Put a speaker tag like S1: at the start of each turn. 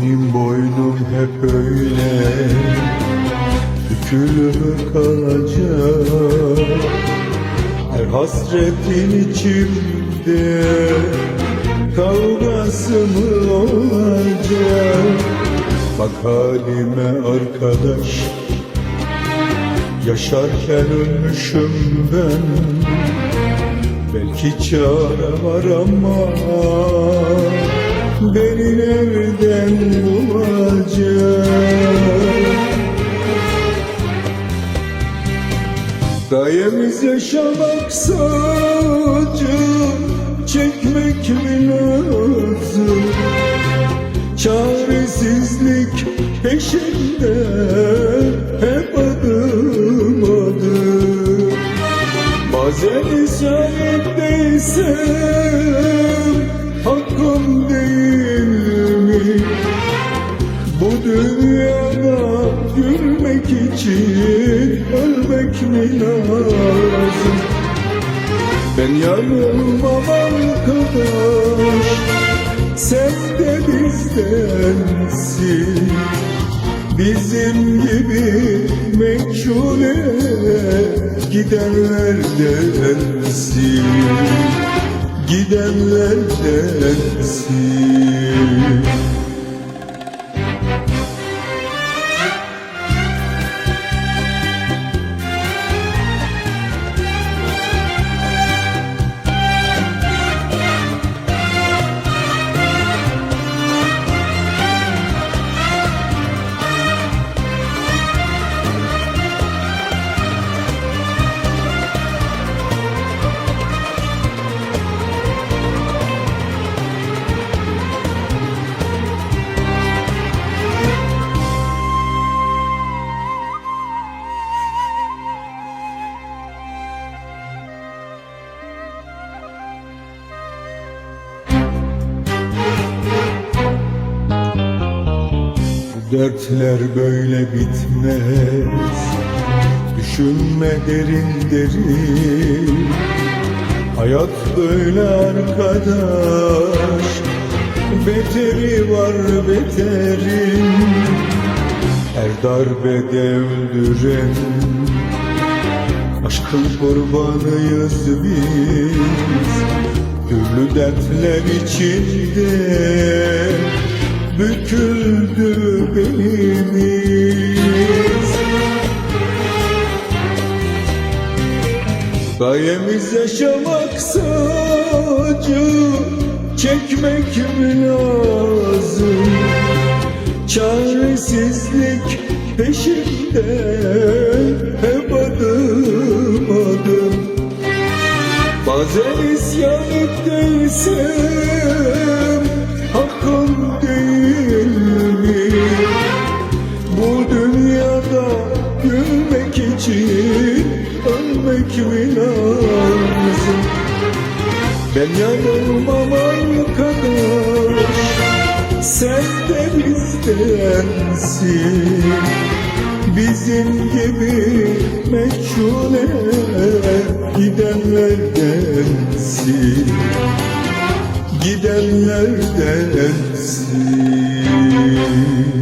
S1: Benim boynum hep öyle. Bükülür kalacak. Her hasretin içimde Kavgası mı olacak? Bak halime arkadaş. Yaşarken ölmüşüm ben. Belki çare var ama Beni Gayemiz yaşamak sadece Çekmek mi lazım Çaresizlik peşinde Hep adım adım Bazen isyanetteysem Hakkım değil mi? Bu gülmek için ölmek mi lazım? Ben yanılmam arkadaş Sen de bizdensin Bizim gibi meçhule gidenlerdensin Gidenlerdensin Dertler böyle bitmez. Düşünme derin derin. Hayat böyle arkadaş. Beteri var beterin. Her darbede öldüren Aşkın kurbanıyız biz. Türlü dertler içinde Büküldü belimiz Gayemiz yaşamak sadece Çekmek mi lazım? Çaresizlik peşinde Hep adım adım. Bazen isyan Hakkım Mi lazım? Ben yanılmam arkadaş Sen de bizdensin. Bizim gibi meçhule gidenlerdensin Gidenlerdensin